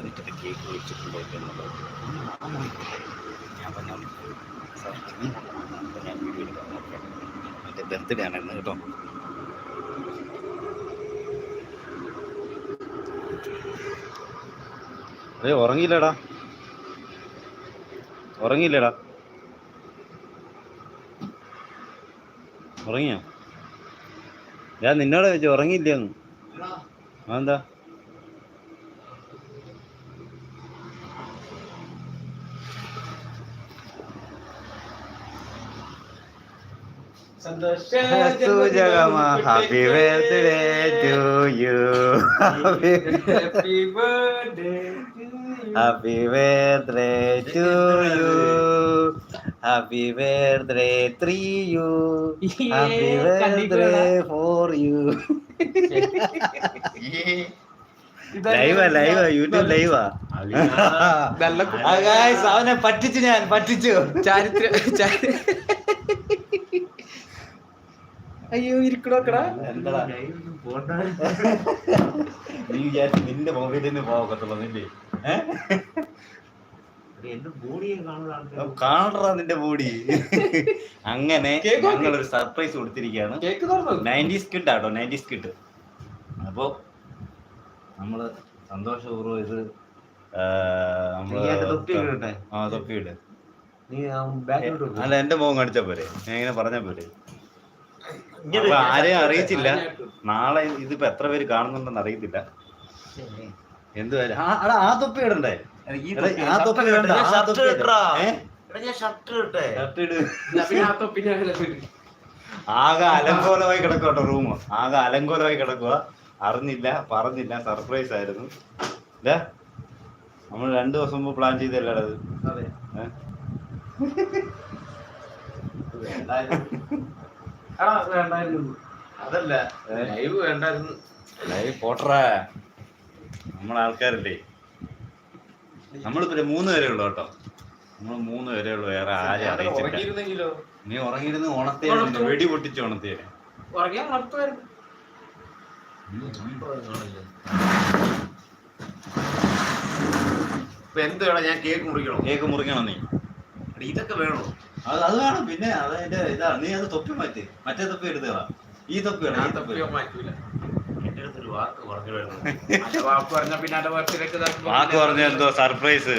പറഞ്ഞിട്ട് കേക്ക് വെച്ചിട്ടുണ്ടോ എന്നുള്ളത് ഞാൻ പറഞ്ഞു സാർ അപ്പോൾ ഞാൻ വീഡിയോ എടുക്കാം ഓക്കെ എന്റെ ബർത്ത്ഡേ ആണ് ഇന്ന് കേട്ടോ. അതെ ഉറങ്ങിയില്ലടാ. ഉറങ്ങിയില്ലടാ. ഉറങ്ങിയോ? ഞാൻ നിന്നോട് വെച്ച് ഉറങ്ങിയില്ലെന്ന്. അതെന്താ? സൂചകമാ happy birthday to you happy happy birthday to you happy birthday three you happy birthday four you ലൈവാ ലൈവാ യൂട്യൂബ് ലൈവാ. നല്ല ആ guys, അവനെ പറ്റിച്ചു ഞാൻ പറ്റിച്ചു. ചാരിത്ര ചാരി- അയ്യോ ഇരിക്കണോക്കടാ എന്താടാ നീ വിചാരിച്ചു നിന്റെ മൊബൈലിൽ നിന്ന് പോകത്തുള്ളൂ നിന്റെ. കാണടാ നിന്റെ ബോഡി അങ്ങനെ ഞങ്ങൾ ഒരു സർപ്രൈസ് കൊടുത്തിരിക്കുകയാണ്. നയന്റീസ് കിട്ട് ആട്ടോ നയന്റീസ് കിട്ട് അപ്പോ നമ്മൾ സന്തോഷപൂർവം ഇത് ആ, നമ്മൾ തൊപ്പിയിട്. അല്ല എന്റെ മുഖം കാണിച്ചാ പോരെ. ഞാൻ ഇങ്ങനെ പറഞ്ഞാ പോരെ. ആരെയും അറിയിച്ചില്ല നാളെ ഇതിപ്പോ എത്ര പേര് കാണുന്നുണ്ടെന്ന് അറിയത്തില്ല. എന്തുവായാലും ആ തൊപ്പി ഇടണ്ടേ? ആ തൊപ്പി ആ തൊപ്പി. ആകെ അലങ്കോലമായി കിടക്കട്ടോ റൂം ആകെ അലങ്കോലമായി കിടക്കുക അറിഞ്ഞില്ല പറഞ്ഞില്ല. സർപ്രൈസ് ആയിരുന്നു. അല്ലേ നമ്മൾ രണ്ടു ദിവസം മുമ്പ് പ്ലാൻ ചെയ്തല്ലേ അത് അതെ. ഏ? എടാ, വേണ്ടായിരുന്നു. അതല്ല ലൈവ് വേണ്ടായിരുന്നു. ലൈവ് പോട്ടറാ. നമ്മളെ ആൾക്കാരല്ലേ? നമ്മളിപ്പോ മൂന്ന് പേരേ ഉള്ളു കേട്ടോ. നമ്മൾ മൂന്ന് പേരേ ഉള്ളു വേറെ ആരെ അറിയിച്ചില്ല നീ ഉറങ്ങിയിരുന്ന് ഓണത്തെ വെടി പൊട്ടിച്ച്. ഇപ്പൊ എന്ത് വേണം? ഞാൻ കേക്ക് മുറിക്കണോ? കേക്ക് മുറിക്കണം നീ? ഇതൊക്കെ വേണോ? അത് അത് വേണം. പിന്നെ അത് അതിന്റെ ഇതാ നീ അത് തൊപ്പി മാറ്റി. മറ്റേ തൊപ്പി എടുത്തുകളാ ഈ തൊപ്പി വേണം ഈ തൊപ്പി മാറ്റൂല. വാക്ക് പറഞ്ഞു എന്തോ സർപ്രൈസ്.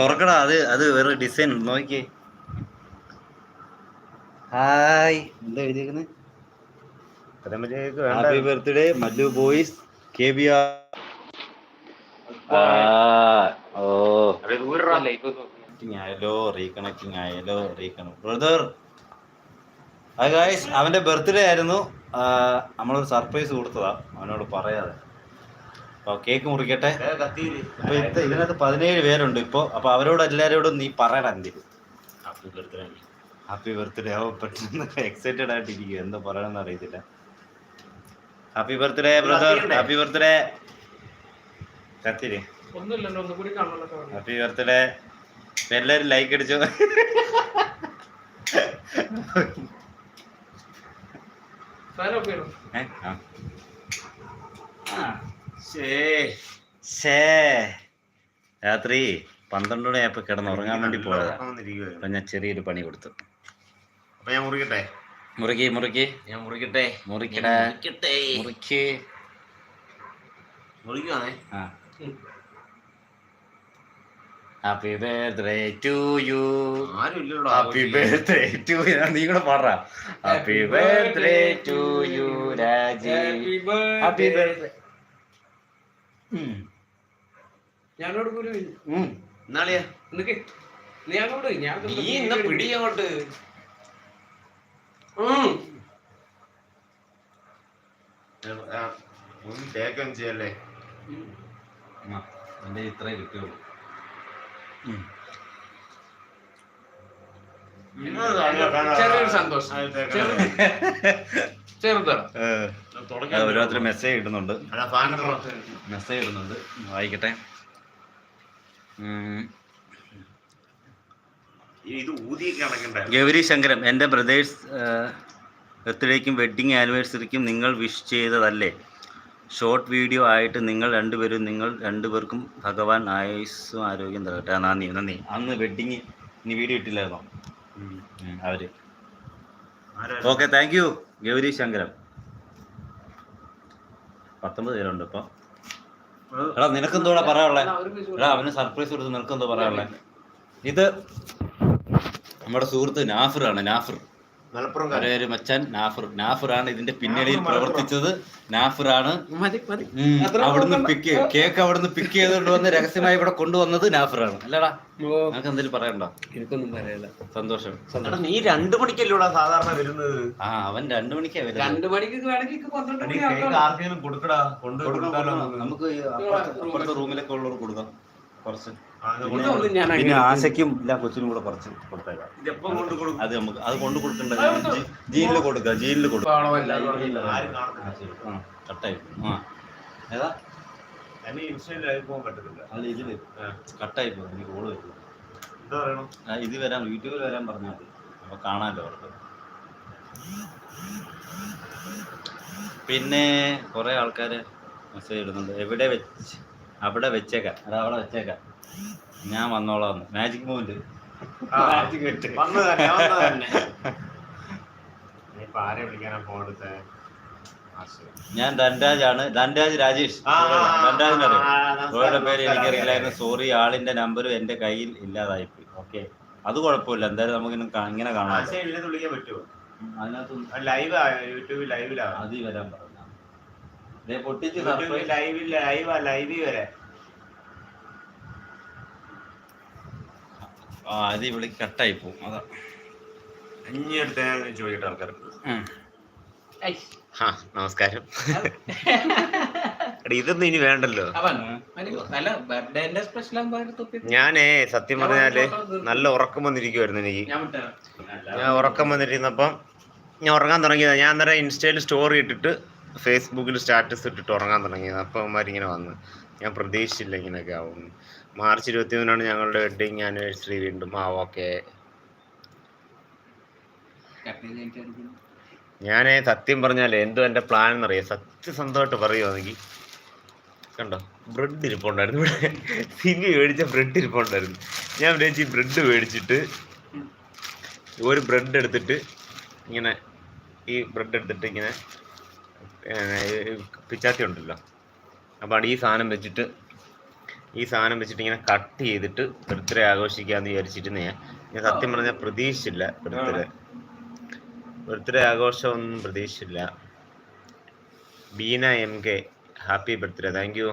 തുറക്കടാ. അത് അത് വേറെ ഡിസൈൻ നോക്കിയേ. ഹായ്. എന്താ എഴുതിയേക്കുന്നത് happy birthday Mallu boys K B R O. അതെ. കണക്റ്റിംഗ് ആയല്ലോ റീകണക്റ്റിംഗ് ആയല്ലോ റീകണക്ട് ബ്രദർ ഹായ് ഗായ്സ് അവന്റെ ബർത്ത്ഡേ ആയിരുന്നു. നമ്മളൊരു സർപ്രൈസ് കൊടുത്തതാ അവനോട് പറയാതെ. അപ്പൊ കേക്ക് മുറിക്കട്ടെ. അപ്പൊ ഇത് ഇതിനകത്ത് പതിനേഴ് പേരുണ്ട് ഇപ്പൊ. അപ്പൊ അവരോട് എല്ലാരോടും നീ പറയടാ എന്തെങ്കിലും ഹാപ്പി ബർത്ത്ഡേ ഹാപ്പി ബർത്ത്ഡേ ആവോ പെട്ടെന്ന് എക്സൈറ്റഡ് ആയിട്ടിരിക്കും എന്താ പറയണമെന്ന് അറിയത്തില്ല. Happy birthday brother happy birthday കത്തിരി. Happy birthday എല്ലാരും ലൈക്ക് അടിച്ചു. രാത്രി പന്ത്രണ്ട് മണിയായപ്പോ കിടന്ന് ഉറങ്ങാൻ വേണ്ടി പോയതാ. അപ്പൊ ഞാൻ ചെറിയൊരു പണി കൊടുത്തു. അപ്പൊ ഞാൻ മുറിക്കട്ടെ? മുറുക്കി മുറുകി ഞാൻ മുറിക്കട്ടെ. മുറിക്കടാ. ഞാൻ മുറിക്കട്ടെ. മുറുക്കി. മുറിക്കുവാണേ? Happy birthday to you happy birthday to നീ കൂടെ പാടാ. Happy birthday to you Rajeev happy birthday ഞാനോട് കൂടി എന്നാളിയാ? നിനക്ക് നീ അങ്ങോട്ട് ഞാൻ നീ ഇന്ന് പിടി കേക്കും ചെയ്യല്ലേ? ഇത്രേ കിട്ടിയുള്ളൂ ഓരോരുത്തർ മെസ്സേജ് ഇടുന്നുണ്ട്. മെസ്സേജ് ഇടുന്നുണ്ട്. വായിക്കട്ടെ. ഇത് ഊതി കണക്കണ്ടേ ഗൗരി ശങ്കരം എന്റെ ബ്രദേഴ്സ് ബർത്ത്ഡേക്കും വെഡ്ഡിങ് ആനിവേഴ്സറിക്കും നിങ്ങൾ വിഷ് ചെയ്തതല്ലേ? ഷോർട്ട് വീഡിയോ ആയിട്ട് നിങ്ങൾ രണ്ടുപേരും നിങ്ങൾ രണ്ടുപേർക്കും ഭഗവാൻ ആയുസ്സും ആരോഗ്യം തരട്ടെ. നന്ദി നന്ദി. അന്ന് വെഡ്ഡിങ് ഇനി വീഡിയോ ഇട്ടില്ലായിരുന്നോ? അവർ? Okay thank you Gauri Shankaram പത്തൊമ്പത് പേരുണ്ട് ഇപ്പൊ. എടാ നിനക്കെന്തോടാ പറയാനുള്ളത്. എടാ അവന് സർപ്രൈസ് കൊടുത്ത് നിനക്കെന്തോ പറയാനുള്ളത് ഇത് നമ്മുടെ സുഹൃത്ത് ആണ് നാഫർ. മലപ്പുറം ഒരേ നാഫർ മച്ചാൻ നാഫിർ. നാഫിറാണ് ഇതിന്റെ പിന്നണിയിൽ പ്രവർത്തിച്ചത്. മതി ഉം, അവിടുന്ന് പിക്ക് കേക്ക് അവിടുന്ന് പിക്ക് ചെയ്തുകൊണ്ട് വന്ന് രഹസ്യമായി ഇവിടെ കൊണ്ടുവന്നത് നാഫിറാണ് അല്ലടാ നമുക്ക് നിനക്ക് എന്തെങ്കിലും പറയണ്ടോ എനിക്കൊന്നും പറയല്ല സന്തോഷം. എടാ, നീ രണ്ടു മണിക്കല്ലൂടാ സാധാരണ വരുന്നത്? ആ അവൻ രണ്ടു മണിക്കാ വരുന്നത്. രണ്ടു മണിക്ക് വേണമെങ്കിൽ. കൊടുക്കടാ. നമുക്ക് റൂമിലൊക്കെ ഉള്ളവർ കൊടുക്കാം. കുറച്ച്. പിന്നെ ആശയ്ക്കും എല്ലാ കൊച്ചിനും കൂടെ കുറച്ച് കൊടുത്തേക്കാം. അത് നമുക്ക് അത് കൊണ്ട് കൊടുക്കണ്ട. ജീനിൽ കൊടുക്കുക ജീനിൽ കൊടുക്കുക കട്ടായി. ആ. ഏതാ? അല്ല ഇതിൽ. കട്ടായി പോകും എനിക്ക് കോൾ വരും. ഇത് വരാൻ യൂട്യൂബിൽ വരാൻ പറഞ്ഞാൽ മതി. അപ്പൊ കാണാമല്ലോ അവർക്ക്. പിന്നെ കുറെ ആൾക്കാര് മെസ്സേജ് ഇടുന്നുണ്ട്. എവിടെ വെച്ച് അവിടെ വെച്ചേക്കാം. അത് അവിടെ വെച്ചേക്കാം. ഞാൻ വന്നോളാം മാജിക് മൂവ്മെന്റ് ഞാൻ ധൻരാജ് ധൻരാജാണ് ധൻരാജ് രാജേഷ്. ധൻരാജിനെ അറിയാം? ഓരോ പേര് എനിക്കറിയില്ലായിരുന്നു. സോറി ആളിന്റെ നമ്പറും എന്റെ കയ്യിൽ ഇല്ലാതായി പോയി ഓക്കെ അത് കുഴപ്പമില്ല. എന്തായാലും നമുക്ക് ഇങ്ങനെ കാണാം. അതിനകത്ത് ലൈവ് യൂട്യൂബിൽ ലൈവിലാണ് അതി വരാൻ ദേ പൊട്ടിച്ച് ലൈവാ വരെ. ആ അത് വിളി കട്ടായി പോകും. അതാ. ചോദിക്കട്ടെ ആൾക്കാർക്ക് നമസ്കാരം. എടാ ഇതൊന്നും ഇനി വേണ്ടല്ലോ. ഞാനേ സത്യം പറഞ്ഞാൽ നല്ല ഉറക്കം വന്നിരിക്കുവായിരുന്നു എനിക്ക്. ഞാൻ ഉറക്കം വന്നിരുന്നപ്പം ഞാൻ ഉറങ്ങാൻ തുടങ്ങിയതാ. ഞാൻ അന്നേരം ഇൻസ്റ്റയിൽ സ്റ്റോറി ഇട്ടിട്ട് ഫേസ്ബുക്കിൽ സ്റ്റാറ്റസ് ഇട്ടിട്ട് ഉറങ്ങാൻ തുടങ്ങിയത് അപ്പം അവന്മാരിങ്ങനെ വന്ന്. ഞാൻ പ്രതീക്ഷിച്ചില്ല ഇങ്ങനെയൊക്കെ ആവും മാർച്ച് ഇരുപത്തി മൂന്നിനാണ് ഞങ്ങളുടെ വെഡിങ് ആനിവേഴ്സറി വീണ്ടും ആ ഓക്കെ ഞാൻ സത്യം പറഞ്ഞാലേ എന്തോ എന്റെ പ്ലാൻ എന്നറിയാം. സത്യസന്ധമായിട്ട് പറയുവാണെങ്കിൽ കണ്ടോ? ബ്രെഡ് ഇരിപ്പുണ്ടായിരുന്നു ഇവിടെ. സിനി മേടിച്ച ബ്രെഡ് ഇരിപ്പുണ്ടായിരുന്നു. ഞാൻ വിചാരിച്ചു ബ്രെഡ് മേടിച്ചിട്ട് ഒരു ബ്രെഡ് എടുത്തിട്ട് ഇങ്ങനെ ഈ ബ്രെഡ് എടുത്തിട്ട് ഇങ്ങനെ പിച്ചാത്തി ഉണ്ടല്ലോ. അപ്പോൾ ഈ സാധനം വെച്ചിട്ട് ഈ സാധനം വെച്ചിട്ട് ഇങ്ങനെ കട്ട് ചെയ്തിട്ട് ബർത്ത്ഡേ ആഘോഷിക്കാന്ന് വിചാരിച്ചിട്ട് ഞാൻ. ഞാൻ സത്യം പറഞ്ഞാൽ പ്രതീക്ഷിച്ചില്ല ബർത്ത്ഡേ. ബർത്ത്ഡേ ആഘോഷമൊന്നും പ്രതീക്ഷിച്ചില്ല. Beena M K happy birthday. Thank you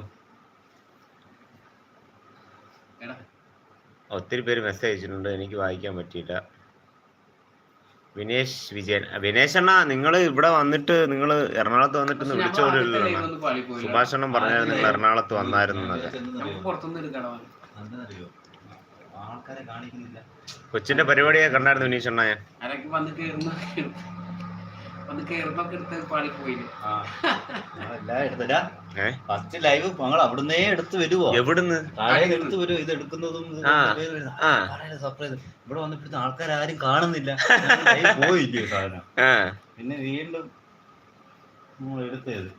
ഒത്തിരി പേര് മെസ്സേജ് അയച്ചിട്ടുണ്ട്. എനിക്ക് വായിക്കാൻ പറ്റിയില്ല. വിനേഷ് വിജയൻ. ആ, വിനേഷ് അണ്ണ നിങ്ങൾ ഇവിടെ വന്നിട്ട് നിങ്ങൾ എറണാകുളത്ത് വന്നിട്ട് വിളിച്ചോടില്ലല്ലോ പക്ഷെ വിളിച്ചു ഞമ്മൾ പോലും ആദ്യത്തെ ഇല്ലല്ലോ live ഒന്നും പാളി പോയില്ല. സുഭാഷ് അണ്ണൻ പറഞ്ഞായിരുന്നു നിങ്ങൾ എറണാകുളത്ത് വന്നായിരുന്നു കൊച്ചിന്റെ പരിപാടിയെ കണ്ടായിരുന്നു വിനീഷ് അണ്ണ ഞാൻ. വന്ന് കേറുന്നൊക്കെ എടുത്ത് പാളി പോയില്ല എല്ലാം എടുത്തരാ ഏ? ഫസ്റ്റ് ലൈവ് ഞങ്ങൾ അവിടുന്ന് എടുത്ത് വരുവോ? എവിടുന്ന്? താഴെ എടുത്ത് വരും ഇത് എടുക്കുന്നതും സർപ്രൈസ് ഇവിടെ വന്നപ്പോഴത്തെ ആൾക്കാർ ആരും കാണുന്നില്ല. പോയില്ലേ സാധനം. പിന്നെ വീണ്ടും നമ്മൾ എടുത്തത്.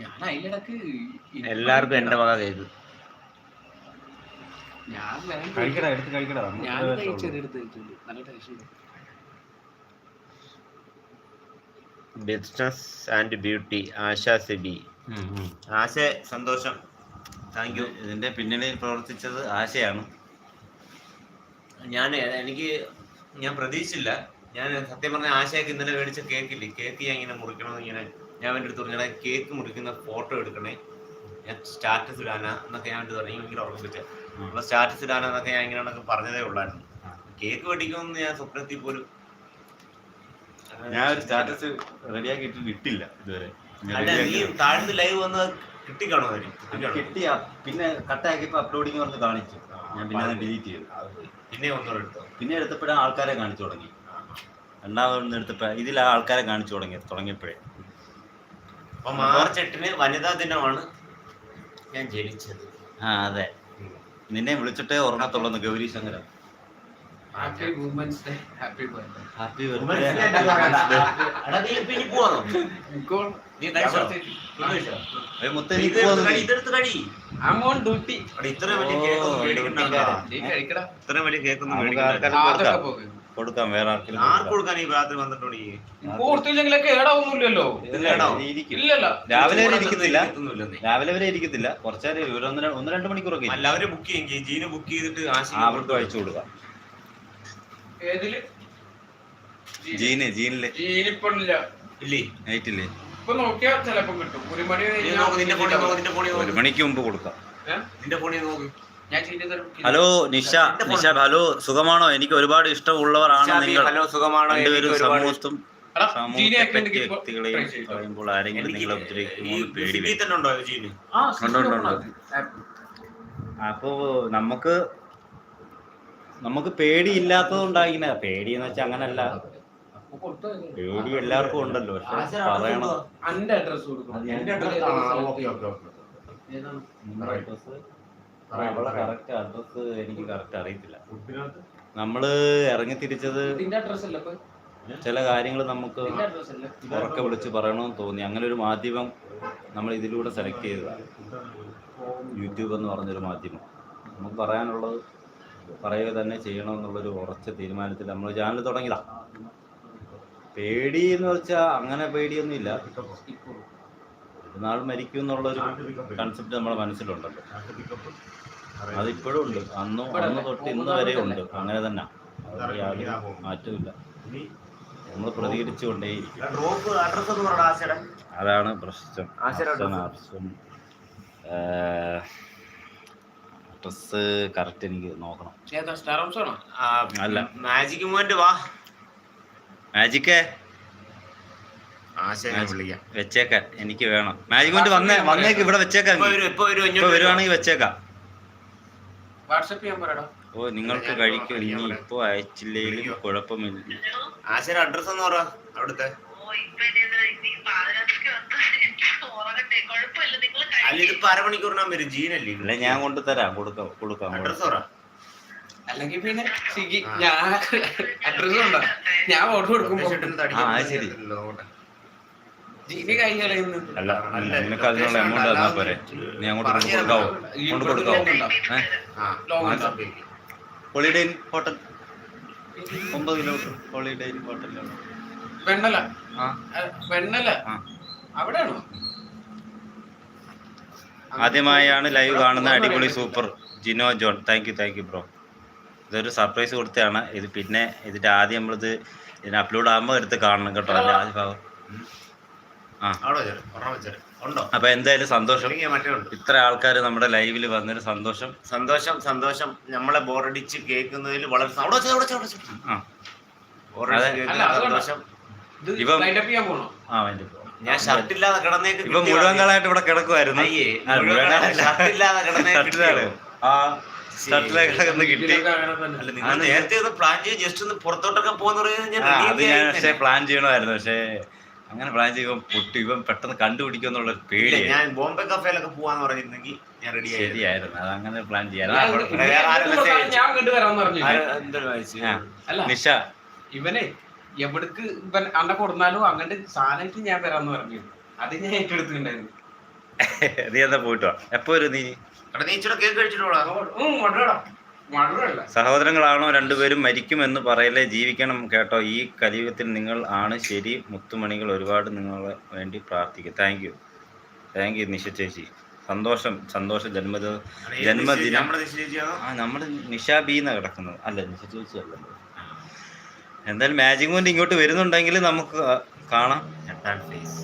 ഞാൻ അതിലിടക്ക് എല്ലാവർക്കും എന്റെ വക ചെയ്തു. ഞാൻ കഴിക്കടാ എടുത്ത് കഴിക്കടാ. ഞാൻ. എടുത്ത് കഴിച്ചിട്ടുണ്ട് നല്ല ടേസ്റ്റ് ഉണ്ട് business and beauty. Asha Sibi. Asha സന്തോഷം. താങ്ക് യു ഇതിന്റെ പിന്നണിയിൽ പ്രവർത്തിച്ചത് ആശയാണ്. ഞാൻ എനിക്ക് ഞാൻ പ്രതീക്ഷിച്ചില്ല. ഞാൻ സത്യം പറഞ്ഞ ആശയൊക്കെ ഇന്നലെ മേടിച്ച കേക്കില്ലേ? കേക്ക് ഞാൻ ഇങ്ങനെ മുറിക്കണമെന്ന് ഇങ്ങനെ ഞാൻ എന്റെ അടുത്ത് പറഞ്ഞാൽ "എടാ, കേക്ക് മുറിക്കുന്ന ഫോട്ടോ എടുക്കണേ. ഞാൻ സ്റ്റാറ്റസ് ഇടാനാ എന്നൊക്കെ ഞാൻ വേണ്ടി തുടങ്ങി ഇങ്ങനെ ഉറപ്പിച്ച അപ്പൊ സ്റ്റാറ്റസ് ഇടാനാ എന്നൊക്കെ ഞാൻ ഇങ്ങനെ പറഞ്ഞതേ ഉള്ളായിരുന്നു. കേക്ക് വെടിക്കുമെന്ന് ഞാൻ സ്വപ്നത്തിൽ പോലും ഞാൻ ഒരു സ്റ്റാറ്റസ് റെഡിയാക്കി ഇട്ടിട്ട് ഇട്ടില്ല ഇതുവരെ അല്ല നീ താഴ്ന്ന് ലൈവ് വന്ന് കിട്ടിക്കാണോ കാണോ കിട്ടിക്കാണോ? കിട്ടി പിന്നെ കട്ടാക്കിയപ്പോ അപ്ലോഡിങ് പറഞ്ഞ് കാണിച്ചു. ഞാൻ പിന്നെ അത് ഡിലീറ്റ് ചെയ്തു. പിന്നെ ഒന്നുകൂടെ എടുത്തോ? പിന്നെ എടുത്തപ്പോഴാണ് ആൾക്കാരെ കാണിച്ചു തുടങ്ങി. രണ്ടാമതൊന്ന് എടുത്തപ്പോ ഇതിൽ ആൾക്കാരെ കാണിച്ചു തുടങ്ങി തുടങ്ങിയപ്പോഴേ. അപ്പൊ മാർച്ച് എട്ടിന് വനിതാ ദിനമാണ് ഞാൻ ജനിച്ചത്. ആ അതെ. നിന്നെ വിളിച്ചിട്ടേ ഉറങ്ങത്തുള്ളൂ Gauri Shankaran. Happy women's day happy birthday happy എടാ, നീ ഇപ്പൊ ഇനി പോവാന്നോ? നീ? മുത്ത ഇതെടുത്ത് കഴി. ഐ ഓൺ ഡ്യൂട്ടി എടാ, ഇത്രയും വലിയ ഓ, കേക്കൊന്നും മേടിക്കണ്ടല്ലോ. നീ കഴിക്കടാ. ഇത്ര വലിയ കേക്കൊന്നും നമുക്ക് മേടിക്കണ്ട. പോകും കൊടുക്കാം. വേറെ ആർക്കും ആർക്ക് കൊടുക്കാം. കൊടുക്കാൻ ഈ രാത്രി വന്നിട്ടുണ്ട് കൊടുത്തില്ലെങ്കിലൊക്കെ ഏടാവൊന്നുമില്ലല്ലോ ഇല്ല, ഇല്ലല്ല. രാവിലെ വരെ ഇരിക്കുന്നില്ല രാവിലെ വരെ ഇരിക്കത്തില്ല. കുറച്ചേരം ഒരു ഒന്ന് ഒന്ന് രണ്ട് മണിക്കൂറൊക്കെ. അല്ല അവരെ ബുക്ക് ചെയ്യും. ജീന് ബുക്ക് ചെയ്തിട്ട് അവർക്ക് അയച്ചു കൊടുക്കാം. ഏതിൽ? ജീന്. ജീനിൽ. ജീനിപ്പില്ല ഇല്ലേ? നൈറ്റില്ലേ ഇപ്പൊ നോക്കിയാ ചെലപ്പോ കിട്ടും. ഒരു മണി നീ കഴിഞ്ഞാ നോക്ക് നിന്റെ ഫോണിൽ നോക്ക് നിന്റെ ഫോണിൽ ഒരു നോക്ക്. മണിക്ക് മുമ്പ് കൊടുക്കാം. ഏ? നിന്റെ ഫോണിൽ നോക്ക്. ഞാൻ ചെയ്ത് തരും ഹലോ നിഷ നിഷ ഹലോ സുഖമാണോ? എനിക്ക് ഒരുപാട് ഇഷ്ടമുള്ളവരാണ് നിങ്ങൾ. ഹലോ സുഖമാണോ? രണ്ടുപേരും സമൂഹത്തും. പറയുമ്പോൾ ആരെങ്കിലും നിങ്ങളെ ഉപദ്രവിക്കുമോ പേടി സിബി വരും നമുക്ക് പേടിയില്ലാത്തതുണ്ടായിങ്ങനെ പേടി എന്ന് വെച്ചാൽ അങ്ങനല്ല. പേടി എല്ലാവർക്കും ഉണ്ടല്ലോ. പക്ഷെ പറയണം. അഡ്രസ് കൊടുക്കണം? എന്റെ അഡ്രസ് അവളെ കറക്റ്റ് അഡ്രസ് എനിക്ക് കറക്റ്റ് അറിയത്തില്ല. നമ്മൾ ഇറങ്ങി തിരിച്ചത് ചില കാര്യങ്ങൾ നമുക്ക് ഉറക്കെ വിളിച്ച് പറയണമെന്ന് തോന്നി. അങ്ങനെ ഒരു മാധ്യമം നമ്മൾ ഇതിലൂടെ സെലക്ട് ചെയ്തതാണ്. യൂട്യൂബ് എന്ന് പറഞ്ഞൊരു മാധ്യമം. നമുക്ക് പറയാനുള്ളത് പറയുക തന്നെ ചെയ്യണമെന്നുള്ളൊരു ഉറച്ച തീരുമാനത്തിൽ നമ്മൾ ചാനൽ തുടങ്ങിയതാ. പേടി എന്ന് വെച്ചാൽ അങ്ങനെ പേടിയൊന്നുമില്ല. ഒരു നാൾ മരിക്കും എന്നുള്ളൊരു കൺസെപ്റ്റ് നമ്മുടെ മനസ്സിലുണ്ടല്ലോ. അതിപ്പോഴും ഉണ്ട് അന്നും അന്ന് തൊട്ട് ഇന്ന് വരെ ഉണ്ട്. അങ്ങനെ തന്നെ. യാതൊരു മാറ്റമില്ല നമ്മൾ പ്രതികരിച്ചുകൊണ്ടേയിരിക്കും. പറയടാ അതാണ് പ്രശ്നം. ഡ്രസ് കറക്റ്റ് എനിക്ക് നോക്കണം. അല്ല. മാജിക് വാ. മാജിക്കേ വെച്ചേക്കാൻ എനിക്ക് വേണം. മാജിക് മോന്റ് വന്നേ വന്നേക്ക് ഇവിടെ വെച്ചേക്കാം ഇപ്പൊ വരുവാണെങ്കിൽ വെച്ചേക്കാം. വാട്സപ്പ് ചെയ്യാൻ പറയടാ. ഓ നിങ്ങൾക്ക് കഴിക്കും ഇനി ഇപ്പൊ അയച്ചില്ലെങ്കിലും കുഴപ്പമില്ല. ആശയുടെ അഡ്രസ് ഒന്ന് പറ അവിടുത്തെ. അല്ല ഇതിപ്പോ അരമണിക്കൂറിനാൻ വരും ജീനല്ലേ അല്ല ഞാൻ കൊണ്ട് തരാം. കൊടുക്കാം കൊടുക്കാം അഡ്രസ് പറ. അല്ലെങ്കിൽ പിന്നെ സ്വിഗ്ഗി ഞാൻ അഡ്രസ് ഉണ്ടോ? ഞാൻ ഓർഡർ കൊടുക്കും ആ, ശരി. അല്ല അല്ല നിനക്ക് അതിനുള്ള എമൗണ്ട് തന്നാ പോരെ. നീ അങ്ങോട്ട് കൊണ്ട് കൊടുക്കാവോ? കൊണ്ട് കൊടുക്കാവോ? ഏഹ് ഹോളിഡേ ഇൻ ഹോട്ടൽ ഒമ്പത് കിലോമീറ്റർ. ഹോളിഡേ ഇൻ ഹോട്ടലിലാണ് വെണ്ണല. വെണ്ണല. അവിടെയാണോ? ആദ്യമായാണ് ലൈവ് കാണുന്ന അടിപൊളി super Jino John. Thank you thank you bro ഇതൊരു സർപ്രൈസ് കൊടുത്തതാണ്. ഇത് പിന്നെ ഇതിന്റെ ആദ്യം നമ്മളിത് ഇതിന് അപ്ലോഡ് ആകുമ്പോൾ എടുത്ത് കാണണം കേട്ടോ. അല്ലെ ആദ്യ ഭാഗം? ആ. അപ്പൊ എന്തായാലും സന്തോഷം. ഇത്ര ആൾക്കാർ നമ്മുടെ ലൈവിൽ വന്നൊരു സന്തോഷം. സന്തോഷം സന്തോഷം. നമ്മളെ ബോറടിച്ച് കേൾക്കുന്നതിൽ വളരെ സ- വെച്ചോ. ആ ഇവൻ- ലൈറ്റ് അപ്പ് ഞാൻ ഷർട്ട് ഇല്ലാതെ കിടന്നേക്ക് ഇപ്പൊ മുഴുവൻ. കാലമായിട്ട് ഇവിടെ കിടക്കുമായിരുന്നു ഷർട്ട് ഇല്ലാതെ കിടന്നേക്ക് ആ കിടന്ന് കിട്ടി. അങ്ങനെ അല്ല നിങ്ങൾ നേരത്തെ ഒന്ന് പ്ലാൻ ചെയ്ത് ജസ്റ്റ് ഒന്ന് പുറത്തോട്ടൊക്കെ പോകുന്ന. പ്ലാൻ ചെയ്യണമായിരുന്നു. പക്ഷേ അങ്ങനെ പ്ലാൻ ചെയ്യുമ്പോൾ പൊട്ടി ഇവൻ പെട്ടെന്ന് കണ്ടുപിടിക്കുന്നുള്ള എന്നുള്ള ഇല്ല, ഞാൻ ബോംബെ കഫേലൊക്കെ പോവാന്ന് പറഞ്ഞിരുന്നെങ്കിൽ ഞാൻ റെഡി ആയിരുന്നു. ശരിയായിരുന്നു. അത് അങ്ങനെ പ്ലാൻ ചെയ്യാറുണ്ട് ചെയ്യാൻ നിഷ. ഇവനെ എവിടക്ക് ഇവൻ അണ്ണ കൊടുന്നാലും അങ്ങോട്ട് സാധനമായിട്ട് ഞാൻ വരാന്ന് പറഞ്ഞു. അത് ഞാൻ ഏറ്റെടുത്തിട്ടുണ്ടായിരുന്നു. നീ എന്താ പോയിട്ടോ എപ്പോ വരും നീ? സഹോദരങ്ങളാണോ രണ്ടുപേരും മരിക്കുമെന്ന് പറയലേ ജീവിക്കണം കേട്ടോ. ഈ കലിയുഗത്തിൽ നിങ്ങൾ ആണ് ശരി. മുത്തുമണികൾ ഒരുപാട് നിങ്ങളെ വേണ്ടി പ്രാർത്ഥിക്കും. Thank you thank you Nisha ചേച്ചി. സന്തോഷം സന്തോഷം. ജന്മദിന ജന്മദിനം നമ്മുടെ നിഷാ ബി കിടക്കുന്നത്. അല്ല നിഷ ചേച്ചി അല്ലല്ലോ. എന്തായാലും മാജിക് കൊണ്ട് ഇങ്ങോട്ട് വരുന്നുണ്ടെങ്കിൽ നമുക്ക് കാണാം. Head and face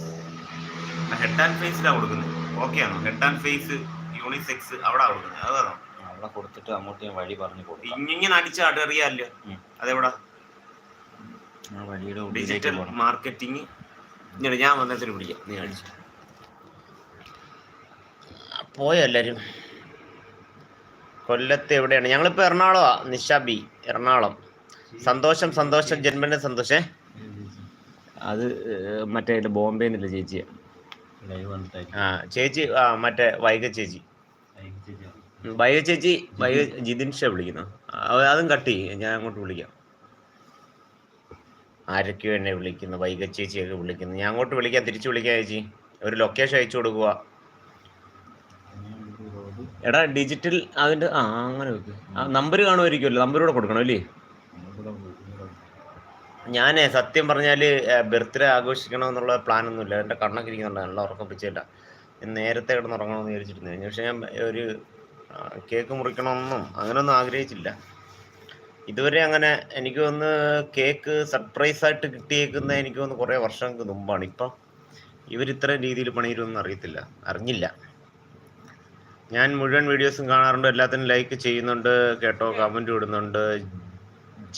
head and ഫേസിലാണ് കൊടുക്കുന്നത് ഓക്കെ ആണോ? ഹെഡ് ആൻഡ് ഫേസ് യൂണിസെക്സ് അവിടെ കൊടുക്കുന്നത് അതാണോ അവിടെ കൊടുത്തിട്ട് അങ്ങോട്ട് ഞാൻ വഴി പറഞ്ഞു കൊടുക്കാം. ഇങ്ങനെ അടിച്ച് അറിയാമല്ലോ ഉം. അതെവിടാ? വഴിയുടെ ഡിജിറ്റൽ മാർക്കറ്റിംഗ് ഇങ്ങനെ ഞാൻ വന്നതിന് പിടിക്കാം നീ അടിച്ചു. പോയോ എല്ലാവരും കൊല്ലത്ത് എവിടെയാണ്? ഞങ്ങളിപ്പോ എറണാകുളമാണ് നിഷാബി എറണാകുളം. സന്തോഷം സന്തോഷം ജന്മന്റെ സന്തോഷേ. അത് മറ്റേ ബോംബെ നിന്നില്ല ചേച്ചി? ആ ചേച്ചി ആ മറ്റേ വൈഗ ചേച്ചി. വൈഗ ചേച്ചി. വൈഗ ജിതിൻ ഷാ വിളിക്കുന്നു. അത് കട്ട് ചെയ്യും. ഞാൻ അങ്ങോട്ട് വിളിക്കാം. ആരൊക്കെയോ എന്നെ വിളിക്കുന്നു. വൈഗ ചേച്ചിയൊക്കെ വിളിക്കുന്നു. ഞാൻ അങ്ങോട്ട് വിളിക്കാം. തിരിച്ചു വിളിക്കാം ചേച്ചി. ഒരു ലൊക്കേഷൻ അയച്ചു കൊടുക്കുക എടാ ഡിജിറ്റൽ അതിന്റെ ആ അങ്ങനെ വെക്ക്. ആ നമ്പർ കാണുമായിരിക്കുമല്ലോ. നമ്പർ കൊടുക്കണം അല്ലേ? ഞാൻ സത്യം പറഞ്ഞാൽ ബർത്ത്ഡേ ആഘോഷിക്കണം എന്നുള്ള പ്ലാനൊന്നുമില്ല. എന്റെ കണ്ണൊക്കെ ഇരിക്കുന്നുണ്ട്. നല്ല ഉറക്കം പിടിച്ചില്ല നേരത്തെ കിടന്ന് ഉറങ്ങണമെന്ന് വിചാരിച്ചിരുന്നു. പക്ഷെ ഞാൻ ഒരു കേക്ക് മുറിക്കണമെന്നും അങ്ങനെയൊന്നും ആഗ്രഹിച്ചില്ല. ഇതുവരെ അങ്ങനെ എനിക്ക് ഒന്ന് കേക്ക് സർപ്രൈസ് ആയിട്ട് കിട്ടിയേക്കുന്ന എനിക്ക് ഒന്ന് കുറേ വർഷങ്ങൾക്ക് മുമ്പാണ്. ഇപ്പം ഇവർ ഇത്രയും രീതിയിൽ പണിയിരുമെന്ന് അറിയത്തില്ല. അറിഞ്ഞില്ല. ഞാൻ മുഴുവൻ വീഡിയോസും കാണാറുണ്ട്. എല്ലാത്തിനും ലൈക്ക് ചെയ്യുന്നുണ്ട്. കേട്ടോ കമന്റ് ഇടുന്നുണ്ട്.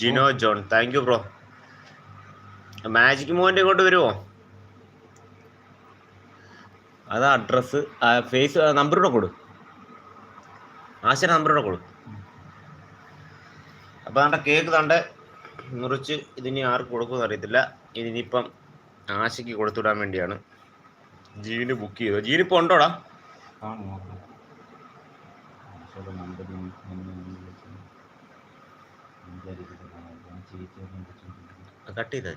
Jino John. Thank you bro. Magic മോന്റെ ഇങ്ങോട്ട് വരുമോ അതാ അഡ്രസ്സ് ഫേസ് നമ്പറിനെ കൊടു. ആശയ നമ്പറിനെ കൊടു. അപ്പം നമ്മുടെ കേക്ക് തണ്ട് മുറിച്ച് ഇതിനി ആർക്ക് കൊടുക്കുമെന്ന് അറിയത്തില്ല. ഇതിനിപ്പം ആശയ്ക്ക് കൊടുത്തുവിടാൻ വേണ്ടിയാണ്. ജീന് ബുക്ക് ചെയ്തത്. ജീനിപ്പോൾ ഉണ്ടോടാ? കട്ട് ചെയ്താൽ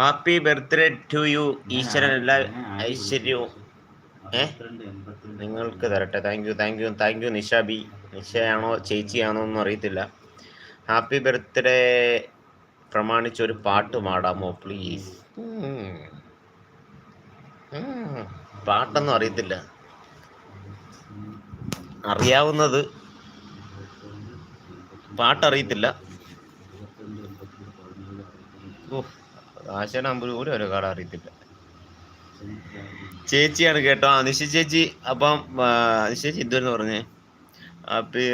ഹാപ്പി ബർത്ത്ഡേ ടു യു ഈശ്വരൻ എല്ലാ ഐശ്വര്യവും ഏ? നിങ്ങൾക്ക് തരട്ടെ thank you thank you thank you Nisha B നിഷയാണോ ചേച്ചിയാണോ ഒന്നും അറിയത്തില്ല ഹാപ്പി ബർത്ത്ഡേ പ്രമാണിച്ച് ഒരു പാട്ട് പാടാമോ പ്ലീസ് പാട്ടൊന്നും അറിയത്തില്ല അറിയാവുന്നത് പാട്ടറിയത്തില്ല ഓ ആശയുടെ നമ്പർ പോലും ഒരു കാർഡ് അറിയത്തില്ല. ചേച്ചിയാണ് കേട്ടോ. അനിഷ ചേച്ചി അപ്പം അനിഷ ചേച്ചി എന്തുവെന്ന് പറഞ്ഞേ? ഹാപ്പി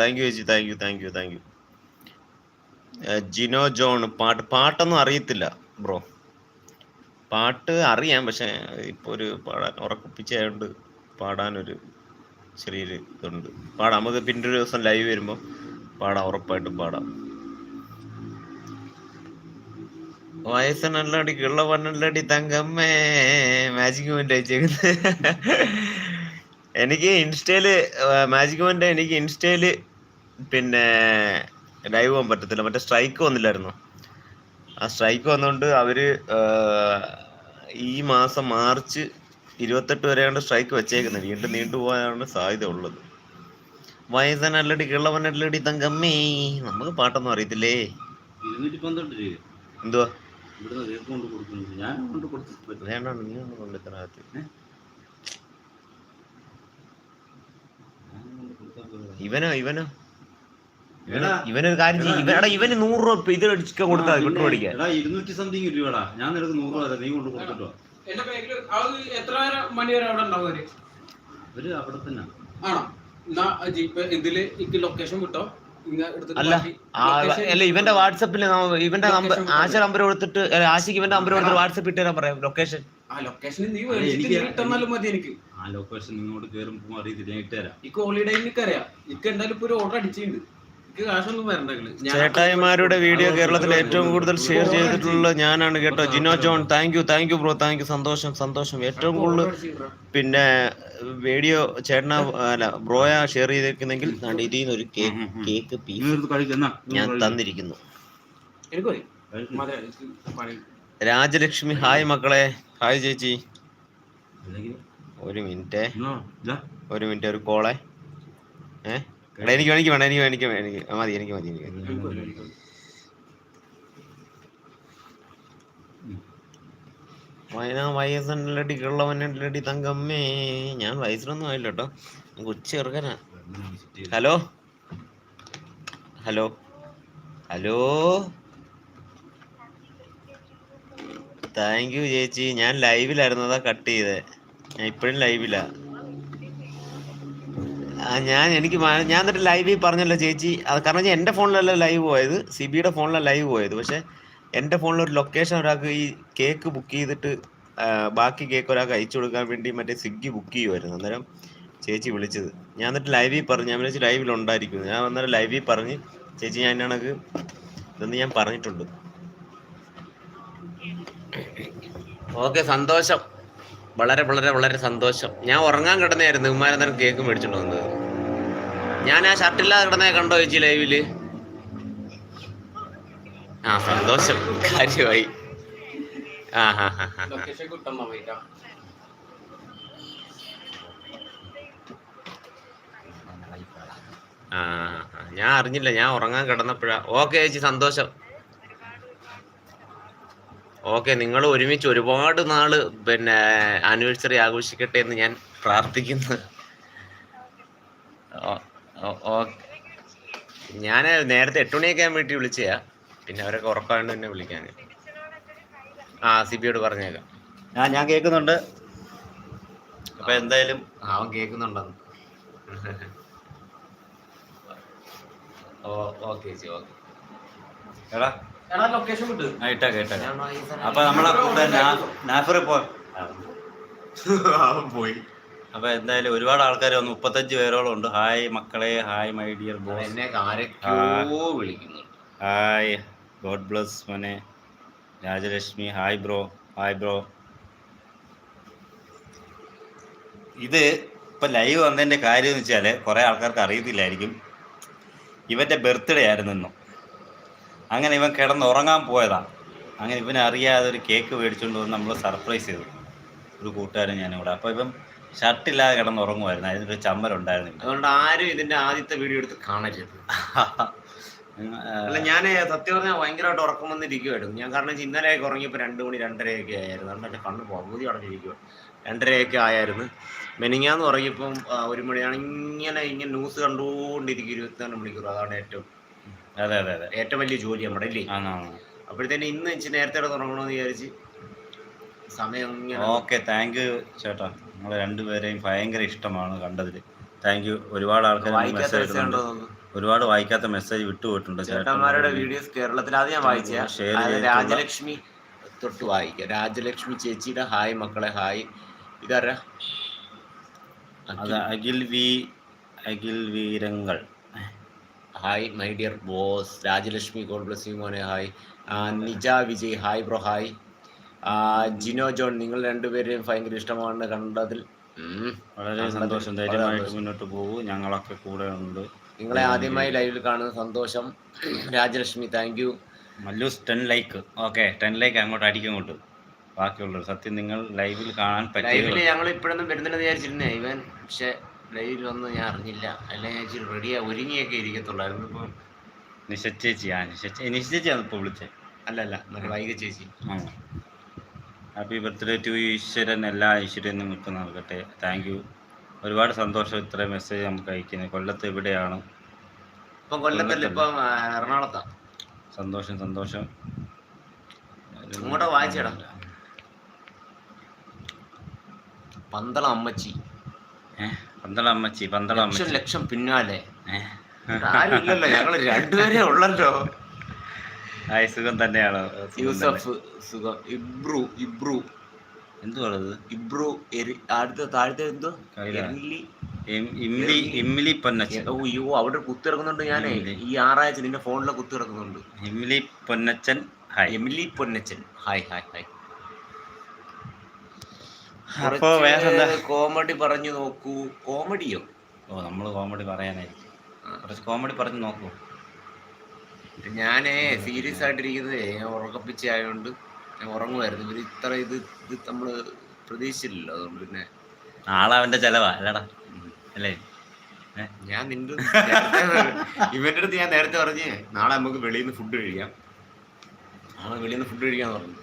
താങ്ക് യു ചേച്ചി thank you thank you thank you Jino John പാട്ട് പാട്ടൊന്നും അറിയത്തില്ല ബ്രോ. പാട്ട് അറിയാം പക്ഷെ ഇപ്പോൾ ഒരു പാടാൻ ഉറക്കിപ്പിച്ചായതുകൊണ്ട് പാടാനൊരു ചെറിയൊരു ഇതുണ്ട്. പാടാം. നമുക്ക് പിന്നെ ഒരു ദിവസം ലൈവ് വരുമ്പോൾ പാടാം ഉറപ്പായിട്ടും പാടാം. വയസ്സനല്ലടി കിള്ളവണ്ണല്ലടി തങ്കമ്മേ. മാജിക് മോന്റെ അയച്ചേക്കുന്നത് എനിക്ക് ഇൻസ്റ്റയിൽ മാജിക് മോന്റെ എനിക്ക് ഇൻസ്റ്റയിൽ പിന്നെ ലൈവ് പോകാൻ പറ്റത്തില്ല. മറ്റേ സ്ട്രൈക്ക് വന്നില്ലായിരുന്നു? ആ സ്ട്രൈക്ക് വന്നുകൊണ്ട് അവർ ഈ മാസം മാർച്ച് ഇരുപത്തെട്ട് വരെയാണ് സ്ട്രൈക്ക് വെച്ചേക്കുന്നത് വീണ്ടും നീണ്ടു പോകാനാണ് സാധ്യത ഉള്ളത്. വയസ്സനല്ലടി കിള്ളവനല്ലടി തങ്കമ്മേ. നമുക്ക് പാട്ടൊന്നും അറിയത്തില്ലേ? എന്തുവാ? ഇവിടുന്ന് ദൈവം കൊണ്ട് കൊടുക്കുന്നത് ഞാൻ കൊണ്ട് കൊടുത്തിട്ട് വേണ്ട നീ ഒന്നും കൊണ്ടിത്തനകത്ത് ഇവനോ ഇവനോ? ഇവന്. ഇവനൊരു കാര്യം ചെയ്യും. ഇവനടാ ഇവന് നൂറ് രൂപ ഇത് അടിച്ചൊക്കെ കൊടുത്താൽ വിട്ടു പഠിക്കാൻ എടാ ഇരുന്നൂറ്റി സംതിങ് രൂപടാ. ഞാൻ നിനക്ക് നൂറ് രൂപ. നീ കൊണ്ട് കൊടുത്തിട്ടോ എത്ര മണി വരെ അവിടെ ഉണ്ടാവും അവർ അവിടെ തന്നെ. ആണോ? എന്നാ ജീപ്പ് ഇതിൽ എനിക്ക് ലൊക്കേഷൻ കിട്ടോ അല്ല അല്ല ഇവന്റെ വാട്സപ്പിൽ ഇവന്റെ നമ്പർ ആശ നമ്പർ കൊടുത്തിട്ട് ആശിക്ക് ആശയ്ക്ക് ഇവന്റെ നമ്പർ കൊടുത്തിട്ട് വാട്സപ്പ് ഇട്ട് തരാൻ പറയാം ലൊക്കേഷൻ ആ ലൊക്കേഷൻ നീ ഇട്ടെന്നാലും മതി എനിക്ക്. ആ ലൊക്കേഷൻ നിങ്ങോട്ട് കേറുമ്പോ അറിയത്തില്ല ഇട്ടുതരാം ഇക്ക് ഹോളിഡേ എനിക്കറിയാം ഇക്ക് എന്തായാലും ഇപ്പൊ ഒരു ഓർഡർ അടിച്ചിട്ടുണ്ട്. ചേട്ടായിമാരുടെ വീഡിയോ കേരളത്തിൽ ഏറ്റവും കൂടുതൽ ഷെയർ ചെയ്തിട്ടുള്ള ഞാനാണ് കേട്ടോ Jino John. Thank you thank you bro thank you സന്തോഷം സന്തോഷം. ഏറ്റവും കൂടുതൽ പിന്നെ വീഡിയോ ചേട്ടന അല്ല ബ്രോയ ഷെയർ ചെയ്തിരിക്കുന്നെങ്കിൽ ഇതിൽ നിന്ന് ഒരു കേക്ക്. കേക്ക് പീസ് ഞാൻ തന്നിരിക്കുന്നു. രാജലക്ഷ്മി ഹായ് മക്കളെ. ഹായ് ചേച്ചി. ഒരു മിനിറ്റ്. ഒരു മിനിറ്റ് ഒരു കോളെ. ഏ? എടാ എനിക്ക് എനിക്ക് വേണം എനിക്ക് എനിക്ക് എനിക്ക് മതി എനിക്ക് മതി എനിക്ക്. വയനാ വയസ്സല്ലടി കിള്ളവനല്ലടി തങ്കമ്മേ. ഞാൻ വയസ്സിലൊന്നും ആയില്ല കേട്ടോ. കൊച്ചു ചെറുക്കനാ. Hello? Hello? Hello? Thank you ചേച്ചി. ഞാൻ ലൈവിലായിരുന്നു അതാ കട്ട് ചെയ്തേ. ഞാൻ ഇപ്പോഴും ലൈവിലാ. ഞാൻ എനിക്ക് ഞാൻ എന്നിട്ട് ലൈവിൽ പറഞ്ഞല്ലോ ചേച്ചി. അത് കാരണം എന്റെ ഫോണിലല്ല ലൈവ് പോയത്. സിബിയുടെ ഫോണിലാണ് ലൈവ് പോയത്. പക്ഷെ എന്റെ ഫോണിൽ ഒരു ലൊക്കേഷൻ ഒരാൾക്ക് ഈ കേക്ക് ബുക്ക് ചെയ്തിട്ട് ബാക്കി കേക്ക് ഒരാൾക്ക് അയച്ചു കൊടുക്കാൻ വേണ്ടി മറ്റേ സ്വിഗ്ഗി ബുക്ക് ചെയ്യുമായിരുന്നു അന്നേരം ചേച്ചി വിളിച്ചത്. ഞാൻ എന്നിട്ട് ലൈവിൽ പറഞ്ഞു ഞാൻ വിളിച്ച് ലൈവിൽ ഉണ്ടായിരിക്കുന്നു. ഞാൻ അന്നേരം ലൈവിൽ പറഞ്ഞ് ചേച്ചി ഞാൻ കണക്ക് ഇതെന്ന് ഞാൻ പറഞ്ഞിട്ടുണ്ട്. ഓക്കെ സന്തോഷം. വളരെ വളരെ വളരെ സന്തോഷം. ഞാൻ ഉറങ്ങാൻ കിടന്നായിരുന്നു ഉമ്മാരന്തരം കേക്ക് മേടിച്ചിട്ടുണ്ട് വന്നത്. ഞാൻ ആ ഷർട്ടില്ലാതെ കിടന്നേ കണ്ടോ ചേച്ചി ലൈവിൽ ആ സന്തോഷം. കാര്യമായി. ആ ഹാ ഹാ ഹാ ഞാൻ അറിഞ്ഞില്ല ഞാൻ ഉറങ്ങാൻ കിടന്നപ്പോഴാ. ഓക്കെ ചേച്ചി സന്തോഷം. ഓക്കെ നിങ്ങൾ ഒരുമിച്ച് ഒരുപാട് നാൾ പിന്നെ ആനിവേഴ്സറി ആഘോഷിക്കട്ടെ എന്ന് ഞാൻ പ്രാർത്ഥിക്കുന്നു. ഞാൻ നേരത്തെ എട്ട് മണിയൊക്കെ ഞാൻ വീട്ടിൽ വിളിച്ചയാ. പിന്നെ അവരൊക്കെ ഉറക്കാണ്ട് തന്നെ വിളിക്കാൻ. ആ സിബിയോട് പറഞ്ഞേക്കാം. ആ ഞാൻ കേൾക്കുന്നുണ്ട്. അപ്പൊ എന്തായാലും അവൻ കേൾക്കുന്നുണ്ടെന്ന്. ഓ ഓക്കെ ചേച്ചി ഓക്കെ. എടാ. എടാ ലൊക്കേഷൻ വിട്ട്. ആ, ഇട്ടേക്ക് ഇട്ടേക്ക്. അപ്പൊ നമ്മളെ നാഫർ പോയി. അപ്പൊ എന്തായാലും ഒരുപാട് ആൾക്കാർ വന്നു. മുപ്പത്തഞ്ച് പേരോളം ഉണ്ട്. ഹായ് മക്കളെ. ഹായ് മൈ ഡിയർ ബോസ് എന്നെ ആരൊക്കെയോ വിളിക്കുന്നു? ഹായ് ഗോഡ് ബ്ലസ് മോനെ. Rajalakshmi. Hi bro hi bro ഇത് ഇപ്പൊ ലൈവ് വന്നതിന്റെ കാര്യം എന്ന് വെച്ചാൽ കുറെ ആൾക്കാർക്ക് അറിയത്തില്ലായിരിക്കും. ഇവന്റെ ബർത്ത്ഡേ ആയിരുന്നു ഇന്നും. അങ്ങനെ ഇവൻ കിടന്ന് ഉറങ്ങാൻ പോയതാ. അങ്ങനെ ഇവനെ അറിയാതെ ഒരു കേക്ക് മേടിച്ചുകൊണ്ട് വന്ന് നമ്മൾ സർപ്രൈസ് ചെയ്തു. ഒരു കൂട്ടുകാരൻ ഞാനിവിടെ. അപ്പോൾ ഇവൻ ഷർട്ടില്ലാതെ കിടന്ന് ഉറങ്ങുമായിരുന്നു അതിനൊരു ചമ്മലുണ്ടായിരുന്നില്ല. അതുകൊണ്ട് ആരും ഇതിന്റെ ആദ്യത്തെ വീഡിയോ എടുത്ത് കാണരുത്. അല്ല ഞാൻ സത്യം പറഞ്ഞാൽ ഭയങ്കരമായിട്ട് ഉറക്കം വന്നിരിക്കുമായിരുന്നു ഞാൻ കാരണം ഇന്നലെയൊക്കെ ഉറങ്ങിയപ്പോൾ രണ്ട് മണി രണ്ടരയൊക്കെ ആയിരുന്നു. അതുകൊണ്ട് എന്റെ കണ്ണ് പകുതി അടഞ്ഞിരിക്കുക രണ്ടരയൊക്കെ ആയായിരുന്നു. മെനിങ്ങാന്ന് ഉറങ്ങിയപ്പം ഒരു മണിയാണ് ഇങ്ങനെ ഇങ്ങനെ ന്യൂസ് കണ്ടുകൊണ്ടിരിക്കും ഇരുപത്തിനാല് മണിക്കൂർ. അതാണ് ഏറ്റവും അതെ അതെ അതെ. ഏറ്റവും വലിയ ജോലി നമ്മുടെ ഇല്ലേ അപ്പോഴത്തേന് ഇന്ന് ഇച്ചിരി നേരത്തെ ഉറങ്ങണമെന്ന് വിചാരിച്ച് സമയം ഓക്കെ താങ്ക് യു ചേട്ടാ. നിങ്ങൾ രണ്ടുപേരെയും ഭയങ്കര ഇഷ്ടമാണ് കണ്ടതിൽ താങ്ക് യു ഒരുപാട് ആൾക്കാർ മെസ്സേജ്. ഒരുപാട് വായിക്കാത്ത മെസ്സേജ് വിട്ടുപോയിട്ടുണ്ട് ചേട്ടന്മാരുടെ വീഡിയോസ് കേരളത്തിൽ അത് ഞാൻ വായിച്ച രാജലക്ഷ്മി തൊട്ട് വായിക്കാം. രാജലക്ഷ്മി ചേച്ചിയുടെ ഹായ് മക്കളെ ഹായ്. ഇതാരാ? അത് Akhil V Akhil വീരങ്ങൾ. Hi my dear boss Rajalakshmi god bless you മോനെ. Hi. Nija Vijay. Hi bro. Hi. Jino John നിങ്ങൾ രണ്ടുപേരെയും ഭയങ്കര ഇഷ്ടമാണ് കണ്ടതിൽ വളരെ സന്തോഷം. ധൈര്യമായിട്ട് മുന്നോട്ട് പോകൂ. ഞങ്ങളൊക്കെ കൂടെ ഉണ്ട്. നിങ്ങളെ ആദ്യമായി ലൈവിൽ കാണുന്ന സന്തോഷം. Rajalakshmi thank you Mallus ten like okay ten like അങ്ങോട്ട് അടിക്കും അങ്ങോട്ട്. ബാക്കിയുള്ളത് സത്യം നിങ്ങൾ ലൈവിൽ കാണാൻ പറ്റില്ല പറ്റിയ ഞങ്ങൾ ഇപ്പോഴൊന്നും വരുന്നില്ല വിചാരിച്ചിരുന്നേ. ഇവൻ പക്ഷെ ലൈവിൽ വന്ന് ഞാൻ അറിഞ്ഞില്ല. അല്ലെങ്കിൽ ഞാൻ ഇച്ചിരി റെഡിയാ ഒരുങ്ങിയൊക്കെ ഇരിക്കത്തുള്ളായിരുന്നു ഇപ്പം. നിശ്ചയിച്ചേച്ചി ആ നിശ്ചയിച്ച നിശ്ചയിച്ചാണ് ഇപ്പോൾ വിളിച്ചത് അല്ലല്ല അല്ല വൈകി ചേച്ചി. ആ. ഹാപ്പി ബർത്ത്ഡേ ടു ഈശ്വരൻ എല്ലാ ഐശ്വര്യനും കിട്ടുന്ന നൽകട്ടെ. താങ്ക് യു ഒരുപാട് സന്തോഷം ഇത്രയും മെസ്സേജ് നമുക്ക് അയക്കുന്നത് കൊല്ലത്ത് എവിടെയാണ്? ഇപ്പം കൊല്ലത്തല്ല ഇപ്പം ആ, സന്തോഷം സന്തോഷം. ഇങ്ങോട്ട് വായിച്ചേടാ. പന്തളം അമ്മച്ചി. പന്തള അമ്മച്ചി പന്തള ലക്ഷം ലക്ഷം പിന്നാലെ. ആരും ഇല്ലല്ലോ ഞങ്ങൾ രണ്ടുപേരെ ഉള്ളല്ലോ. ഹായ് സുഖം തന്നെയാണോ? യൂസഫ് സുഖം. ഇബ്രു ഇബ്രു. എന്തുവാണത്? ഇബ്രു അടുത്ത താഴത്തെ എന്തോ? ഇമ്ലി ഇമ്ലി പൊന്നച്ചൻ ഓ അയ്യോ അവിടെ കുത്തി ഇറക്കുന്നുണ്ട് ഞാനേ. ഈ ആറാഴ്ച നിന്റെ ഫോണിലെ കുത്തി ഇറക്കുന്നുണ്ട് Emily Ponnachan hi. Emily Ponnachan hi hi hi. അപ്പോ വേറെ കോമഡി പറഞ്ഞു നോക്കൂ. കോമഡിയോ? ഓ നമ്മൾ കോമഡി പറയാനായിരിക്കും. കുറച്ച് കോമഡി പറഞ്ഞു നോക്കൂ. ഞാനേ സീരിയസ് ആയിട്ടിരിക്കുന്നത് ഞാൻ ഉറക്കപ്പിച്ച ആയതുകൊണ്ട് ഞാൻ ഉറങ്ങുമായിരുന്നു ഇവർ ഇത്ര ഇത് ഇത് നമ്മൾ പ്രതീക്ഷിച്ചില്ലല്ലോ. അതുകൊണ്ട് പിന്നെ ആളവന്റെ അവന്റെ ചെലവാ അല്ലടാ. അല്ലേ? ഞാൻ നിന്റെ ഇവന്റെ അടുത്ത് ഞാൻ നേരത്തെ പറഞ്ഞേ നാളെ നമുക്ക് വെളിയിൽ നിന്ന് ഫുഡ് കഴിക്കാം. നാളെ വെളിയിൽ നിന്ന് ഫുഡ് കഴിക്കാന്ന് പറഞ്ഞു.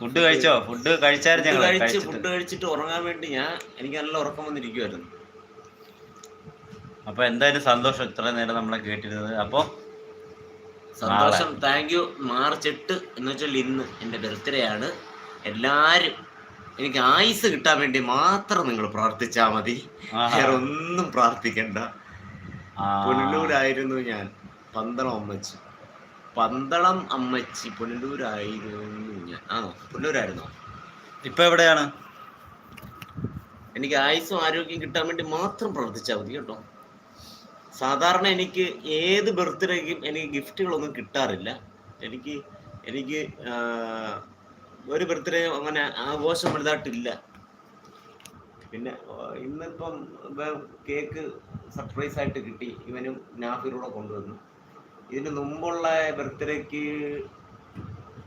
ഫുഡ് കഴിച്ചോ? ഫുഡ് കഴിച്ചായിരുന്നു ഫുഡ് കഴിച്ചിട്ട്. ഉറങ്ങാൻ വേണ്ടി ഞാൻ എനിക്ക് നല്ല ഉറക്കം വന്നിരിക്കുമായിരുന്നു അപ്പൊ എന്തായാലും സന്തോഷം ഇത്ര നേരം നമ്മളെ കേട്ടിരുന്നത്. അപ്പൊ സന്തോഷം. താങ്ക് യു മാർച്ച് എട്ട് എന്ന് വെച്ചാൽ ഇന്ന് എന്റെ ബർത്ത്ഡേ ആണ്. എല്ലാവരും എനിക്ക് ആയുസ് കിട്ടാൻ വേണ്ടി മാത്രം നിങ്ങൾ പ്രാർത്ഥിച്ചാൽ മതി. വേറെ ഒന്നും പ്രാർത്ഥിക്കണ്ട. പുനലൂരായിരുന്നു ഞാൻ. പന്തളം അമ്മച്ചി. പന്തളം അമ്മച്ചി പുനലൂരായിരുന്നു ഞാൻ. ആണോ പുനലൂരായിരുന്നോ? ഇപ്പൊ എവിടെയാണ്? എനിക്ക് ആയുസ്സും ആരോഗ്യം കിട്ടാൻ വേണ്ടി മാത്രം പ്രാർത്ഥിച്ചാൽ മതി കേട്ടോ. സാധാരണ എനിക്ക് ഏത് ബർത്ത്ഡേക്കും എനിക്ക് ഗിഫ്റ്റുകളൊന്നും കിട്ടാറില്ല. എനിക്ക് എനിക്ക് ഒരു ബർത്ത്ഡേ അങ്ങനെ ആഘോഷം വലുതായിട്ടില്ല. പിന്നെ ഇന്നിപ്പം കേക്ക് സർപ്രൈസ് ആയിട്ട് കിട്ടി ഇവനും നാഫിറൂടെ കൊണ്ടുവന്നു. ഇതിന് മുമ്പുള്ള ബർത്ത്ഡേക്ക്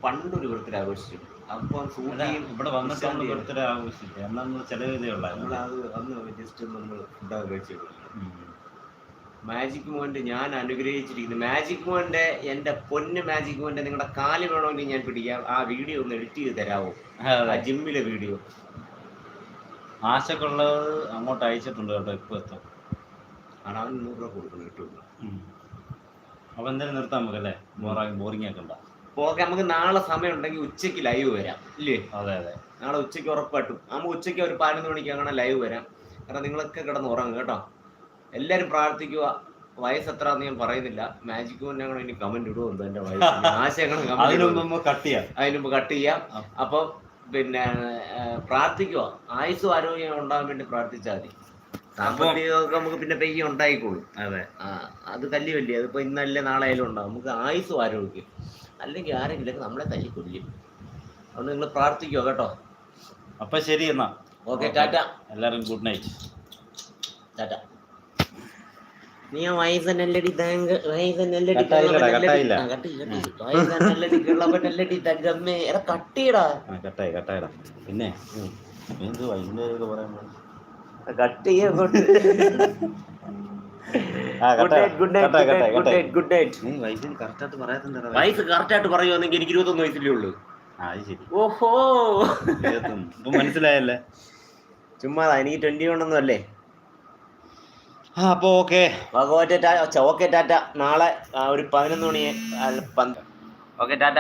പണ്ടൊരു ബർത്ത്ഡേ ആഘോഷിച്ചു അപ്പം സൂചിയും ഇവിടെ വന്നിട്ട് നമ്മൾ ബർത്ത്ഡേ ആഘോഷിച്ചില്ല. എന്നാ ചെലവിതേ നമ്മൾ അത് അന്ന് ജസ്റ്റ് നമ്മൾ ഫുഡ് ഉം. മാജിക് മോഹന്റെ ഞാൻ അനുഗ്രഹിച്ചിരിക്കുന്നു. മാജിക് മോഹന്റെ എന്റെ പൊന്ന് മാജിക് മോഹന്റെ നിങ്ങളുടെ കാൽ വേണമെങ്കിൽ ഞാൻ പിടിക്കാം. ആ വീഡിയോ ഒന്ന് എഡിറ്റ് ചെയ്ത് തരാമോ ആ. ജിമ്മിലെ വീഡിയോ ആശക്കുള്ളത് അങ്ങോട്ട് അയച്ചിട്ടുണ്ട് കേട്ടോ ഇപ്പോൾ എത്തും ആണ് അവൻ നൂറ് രൂപ കൊടുക്കണം കിട്ടും അപ്പോൾ എന്തായാലും നമുക്ക് നമുക്കല്ലേ ബോറാ ബോറിംഗ് ആക്കണ്ട ഓക്കെ നമുക്ക് നാളെ സമയം ഉണ്ടെങ്കിൽ ഉച്ചയ്ക്ക് ലൈവ് വരാം ഇല്ലേ? അതെ അതെ. നാളെ ഉച്ചയ്ക്ക് ഉറപ്പായിട്ടും. നമുക്ക് ഉച്ചയ്ക്ക് ഒരു പതിനൊന്ന് മണിക്ക് അങ്ങനെ ലൈവ് വരാം. കാരണം നിങ്ങളൊക്കെ കിടന്ന് ഉറങ്ങും കേട്ടോ. എല്ലാവരും പ്രാർത്ഥിക്കുക. വയസ്സ് എത്ര ഞാൻ പറയുന്നില്ല. മാജിക് ഞങ്ങൾ ഇനി കമന്റ് ഇടുമോ എന്തോ എന്റെ വയസ്സ്? ആശയങ്ങൾ അതിനു കമന്റ് മുമ്പ് നമുക്ക് കട്ട് ചെയ്യാം. കട്ട്. അപ്പൊ പിന്നെ പ്രാർത്ഥിക്കുക. ആയുസ്സും ആരോഗ്യം ഉണ്ടാകാൻ വേണ്ടി പ്രാർത്ഥിച്ചാൽ മതി. സാമ്പത്തികമൊക്കെ നമുക്ക് പിന്നെ പെയ്യ ഉണ്ടായിക്കോളും. അതെ. അത് തല്ലി വലിയ. അതിപ്പോ ഇന്നല്ലേ നാളെ ആയാലും ഉണ്ടാവും. നമുക്ക് ആയുസ്സും ആരോഗ്യം അല്ലെങ്കിൽ ആരെങ്കിലും നമ്മളെ തല്ലി കൊല്ലും. അതുകൊണ്ട് നിങ്ങൾ പ്രാർത്ഥിക്കുക കേട്ടോ. അപ്പൊ ശരി എന്നാ. Okay tata. എല്ലാവരും ഗുഡ് നൈറ്റ് ടാറ്റ. നീ വയസ്സനല്ലടി താങ്ക വയസ്സനല്ലടി. വയസ്സനല്ലടി കിളവനല്ലടി തങ്കമ്മേ എടാ കട്ടിയടാ. കട്ടായി കട്ടായിടാ. പിന്നെ എന്ത് വൈകുന്നേരമൊക്കെ? കട്ട് ചെയ്യാ നൈറ്റ് കറക്റ്റായിട്ട് പറയുവാണെങ്കിൽ എനിക്ക് ഇരുപത്തൊന്ന് വയസ്സിലേ ഉള്ളൂ. ഓഹോ. മനസ്സിലായല്ലേ? ചുമ്മാതാ എനിക്ക് ട്വന്റി വൺ ഒന്നും അല്ലേ? ആ അപ്പൊ okay. Okay tata okay tata നാളെ ഒരു പതിനൊന്ന് മണി ഓക്കെ ടാറ്റ